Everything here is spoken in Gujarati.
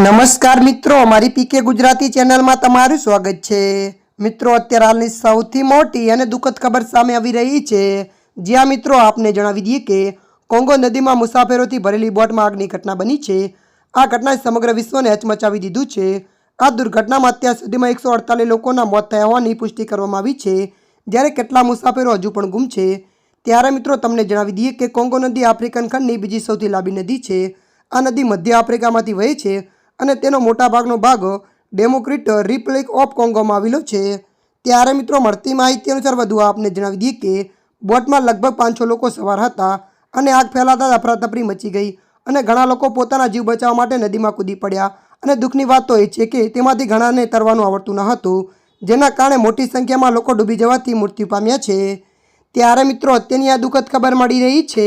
નમસ્કાર મિત્રો મારી પીકે ગુજરાતી ચેનલમાં તમારું સ્વાગત છે. મિત્રો, અત્યારે હાલની સૌથી મોટી અને દુઃખદ ખબર સામે આવી રહી છે. જ્યાં મિત્રો, આપને જણાવી દઈએ કે કોંગો નદીમાં મુસાફરોથી ભરેલી બોટમાં આગની ઘટના બની છે. આ ઘટનાએ સમગ્ર વિશ્વને હચમચાવી દીધું છે. આ દુર્ઘટનામાં અત્યાર સુધીમાં એકસો અડતાલીસ લોકોના મોત થયા હોવાની પુષ્ટિ કરવામાં આવી છે. જ્યારે કેટલા મુસાફરો હજુ પણ ગુમ છે. ત્યારે મિત્રો, તમને જણાવી દઈએ કે કોંગો નદી આફ્રિકન ખંડની બીજી સૌથી લાંબી નદી છે. આ નદી મધ્ય આફ્રિકામાંથી વહે છે. અને તેનો મોટાભાગનો ભાગ ડેમોક્રેટ રિપબ્લિક ઓફ કોંગોમાં આવેલો છે. ત્યારે મિત્રો, મળતી માહિતી અનુસાર વધુ આપને જણાવી દઈએ કે બોટમાં લગભગ પાંચસો લોકો સવાર હતા અને આગ ફેલાતા અફરાતફરી મચી ગઈ અને ઘણા લોકો પોતાના જીવ બચાવવા માટે નદીમાં કૂદી પડ્યા. અને દુઃખની વાત તો એ છે કે તેમાંથી ઘણાને તરવાનું આવડતું ન હતું, જેના કારણે મોટી સંખ્યામાં લોકો ડૂબી જવાથી મૃત્યુ પામ્યા છે. ત્યારે મિત્રો, અત્યારની આ દુઃખદ ખબર મળી રહી છે